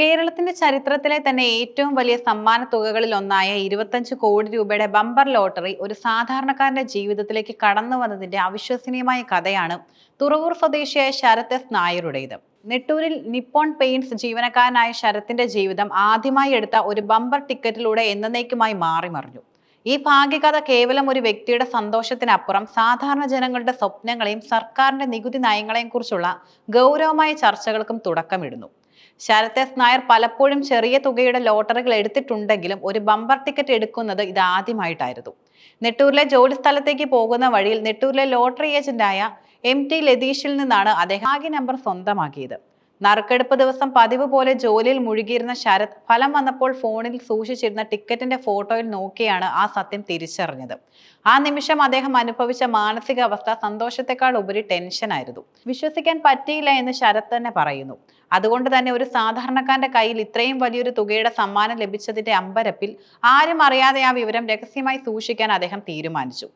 കേരളത്തിന്റെ ചരിത്രത്തിലെ തന്നെ ഏറ്റവും വലിയ സമ്മാന തുകകളിൽ ഒന്നായ ഇരുപത്തഞ്ച് കോടി രൂപയുടെ ബമ്പർ ലോട്ടറി ഒരു സാധാരണക്കാരന്റെ ജീവിതത്തിലേക്ക് കടന്നു വന്നതിന്റെ അവിശ്വസനീയമായ കഥയാണ് തുറവൂർ സ്വദേശിയായ ശരത് എസ് നായരുടേത്. നെട്ടൂരിൽ നിപ്പോൺ പെയിന്റ്സ് ജീവനക്കാരനായ ശരത്തിന്റെ ജീവിതം ആദ്യമായി എടുത്ത ഒരു ബമ്പർ ടിക്കറ്റിലൂടെ എന്നേക്കുമായി മാറിമറിഞ്ഞു. ഈ ഭാഗ്യകഥ കേവലം ഒരു വ്യക്തിയുടെ സന്തോഷത്തിനപ്പുറം സാധാരണ ജനങ്ങളുടെ സ്വപ്നങ്ങളെയും സർക്കാരിന്റെ നികുതി നയങ്ങളെയും കുറിച്ചുള്ള ഗൗരവമായ ചർച്ചകൾക്കും തുടക്കമിടുന്നു. ശരത് എസ് നായർ പലപ്പോഴും ചെറിയ തുകയുടെ ലോട്ടറികൾ എടുത്തിട്ടുണ്ടെങ്കിലും ഒരു ബമ്പർ ടിക്കറ്റ് എടുക്കുന്നത് ഇത് ആദ്യമായിട്ടായിരുന്നു. നെട്ടൂരിലെ ജോലി സ്ഥലത്തേക്ക് പോകുന്ന വഴിയിൽ നെട്ടൂരിലെ ലോട്ടറി ഏജന്റായ എം ടി ലതീഷിൽ നിന്നാണ് അദ്ദേഹം ആകെ നമ്പർ സ്വന്തമാക്കിയത്. നറുക്കെടുപ്പ് ദിവസം പതിവ് പോലെ ജോലിയിൽ മുഴുകിയിരുന്ന ശരത് ഫലം വന്നപ്പോൾ ഫോണിൽ സൂക്ഷിച്ചിരുന്ന ടിക്കറ്റിന്റെ ഫോട്ടോയിൽ നോക്കിയാണ് ആ സത്യം തിരിച്ചറിഞ്ഞത്. ആ നിമിഷം അദ്ദേഹം അനുഭവിച്ച മാനസികാവസ്ഥ സന്തോഷത്തെക്കാൾ ഉപരി ടെൻഷനായിരുന്നു വിശ്വസിക്കാൻ പറ്റിയില്ല എന്ന് ശരത് തന്നെ പറയുന്നു. അതുകൊണ്ട് തന്നെ ഒരു സാധാരണക്കാരന്റെ കയ്യിൽ ഇത്രയും വലിയൊരു തുകയുടെ സമ്മാനം ലഭിച്ചതിന്റെ അമ്പരപ്പിൽ ആരും അറിയാതെ ആ വിവരം രഹസ്യമായി സൂക്ഷിക്കാൻ അദ്ദേഹം തീരുമാനിച്ചു.